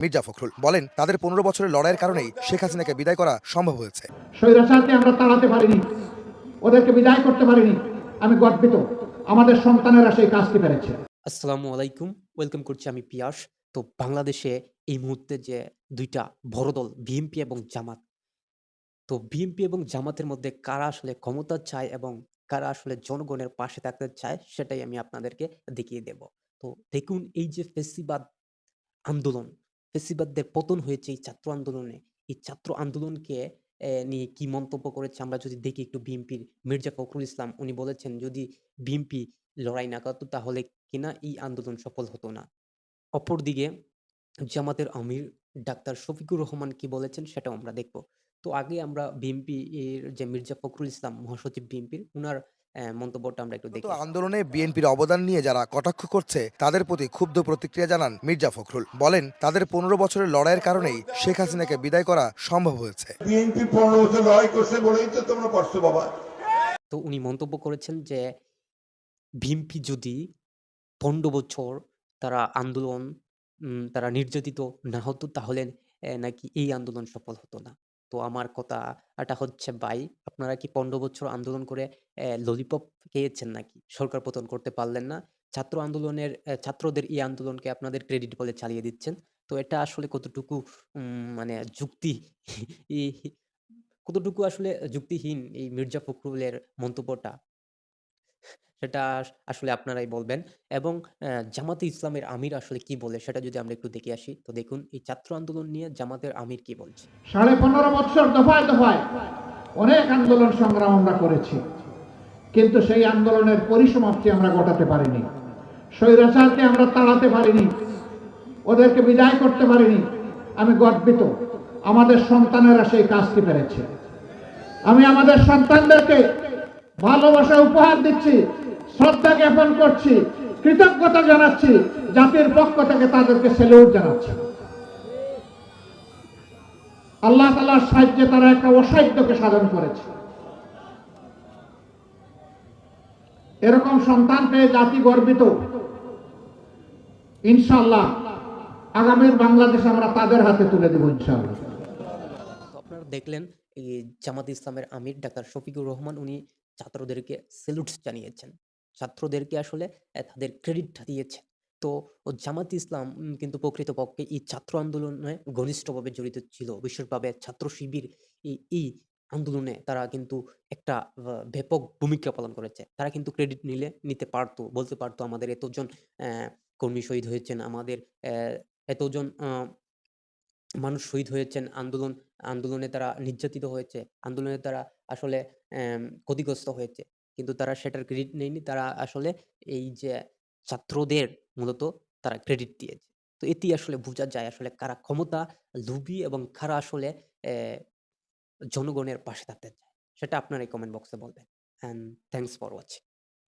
মির্জা ফখরুল বলেন তাদের পনেরো বছরের লড়াইয়ের কারণেই শেখ হাসিনাকে বিদায় করা সম্ভব হয়েছে। স্বৈরাচারকে আমরা তাড়াতে পারিনি। ওদেরকে বিদায় করতে পারিনি। আমি গর্বিত। আমাদের সন্তানেরা সেই কাজটি পেরেছে। আসসালামু আলাইকুম। ওয়েলকাম করছি আমি পিয়াস। তো বাংলাদেশে এই মুহূর্তে যে দুইটা বড় দল বিএনপি এবং জামাত তো বিএনপি এবং জামাতের মধ্যে কারা আসলে ক্ষমতা চায় এবং কারা আসলে জনগণের পাশে থাকতে চায় সেটাই আমি আপনাদেরকে দেখিয়ে দেব। তো দেখুন এই যে ফেসিবাদ আন্দোলন ফেসিবাদদের পতন হয়েছে এই ছাত্র আন্দোলনে। এই ছাত্র আন্দোলনকে নিয়ে কি মন্তব্য করেছে আমরা যদি দেখি একটু বিএনপির মির্জা ফখরুল ইসলাম উনি বলেছেন যদি বিএনপি লড়াই না করতো তাহলে কিনা এই আন্দোলন সফল হতো না। অপরদিকে জামাতের আমির ডাক্তার শফিকুর রহমান কি বলেছেন সেটাও আমরা দেখব। তো আগে আমরা বিএনপি এর যে মির্জা ফখরুল ইসলাম মহাসচিব বিএনপির উনার আহ, মন্তব্যটা আমরা একটু দেখি আন্দোলনে বিএনপির অবদান নিয়ে যারা কটাক্ষ করছে তাদের প্রতি ক্ষুব্ধ প্রতিক্রিয়া জানান মির্জা ফখরুল। বলেন তাদের পনেরো বছরের লড়াইয়ের কারণেই শেখ হাসিনাকে বিদায় করা সম্ভব হয়েছে। বিএনপি পনেরো বছর লড়াই করছে বলেই তো তোমরা করছ বাবা। তো উনি মন্তব্য করেছেন যে বিএনপি যদি পনেরো বছর তারা আন্দোলন উম, তারা নির্যাতিত না হতো তাহলে নাকি এই আন্দোলন সফল হতো না। তো আমার কথা এটা হচ্ছে, ভাই, আপনারা কি পনেরো বছর আন্দোলন করে ললিপপ খেয়েছেন নাকি? সরকার পতন করতে পারলেন না। ছাত্র আন্দোলনের ছাত্রদের এই আন্দোলনকে আপনাদের ক্রেডিট বলে চালিয়ে দিচ্ছেন। তো এটা আসলে কতটুকু মানে যুক্তি কতটুকু আসলে যুক্তিহীন এই মির্জা ফখরুলের মন্তব্যটা? সেটা আসলে আপনারাই বলবেন। এবং জামাতে ইসলামের আমির আসলে কি বলে সেটা যদি আমরা একটু দেখে আসি, তো দেখুন এই ছাত্র আন্দোলন নিয়ে জামাতের আমির কি বলছে? সাড়ে পনেরো বছর দফায় দফায় অনেক আন্দোলন সংগ্রাম আমরা করেছি। কিন্তু সেই আন্দোলনের পরিসমাপ্তি আমরা ঘটাতে পারিনি। স্বৈরাচারকে আমরা তাড়াতে পারিনি। ওদেরকে বিদায় করতে পারিনি। আমি গর্বিত। আমাদের সন্তানেরা সেই কাজটি পেরেছে। আমি আমাদের সন্তানদেরকে ভালোবাসা উপহার দিচ্ছি। শ্রদ্ধা জ্ঞাপন করছি, কৃতজ্ঞতা জানাচ্ছি, জাতির পক্ষ থেকে তাদেরকে সেলিউট জানাচ্ছি। আল্লাহ তালার সাহায্যে তারা একটা অসাধ্যকে সাধন করেছে। এরকম সন্তান পেয়ে জাতি গর্বিত। ইনশাল্লাহ আগামীর বাংলাদেশ আমরা তাদের হাতে তুলে দেবো ইনশাল্লাহ আপনারা দেখলেন, এই জামাত ইসলামের আমির ডাক্তার শফিকুর রহমান উনি ছাত্রদেরকে সেলুট জানিয়েছেন। ছাত্রদেরকে আসলে তাদের ক্রেডিটটা দিয়েছেন তো জামাত ইসলাম কিন্তু প্রকৃতপক্ষে এই ছাত্র আন্দোলনে ঘনিষ্ঠভাবে জড়িত ছিল। বিশেষভাবে ছাত্র শিবির, এই আন্দোলনে তারা কিন্তু একটা ব্যাপক ভূমিকা পালন করেছে। তারা কিন্তু ক্রেডিট নিলে, নিতে পারতো, বলতে পারতো আমাদের এতজন কর্মী শহীদ হয়েছেন, আমাদের এতজন মানুষ শহীদ হয়েছেন, আন্দোলন, আন্দোলনে তারা নির্যাতিত হয়েছে, আন্দোলনে তারা আসলে ক্ষতিগ্রস্ত হয়েছে। কিন্তু তারা সেটার ক্রেডিট নেয়নি। তারা আসলে এই যে ছাত্রদের মূলত তারা ক্রেডিট দিয়েছে। তো এটি আসলে বোঝা যায় আসলে কারা ক্ষমতা লুবি এবং কারা আসলে জনগণের পাশে থাকতে চায়। সেটা আপনার এই কমেন্ট বক্সে বলবেন। And thanks for watching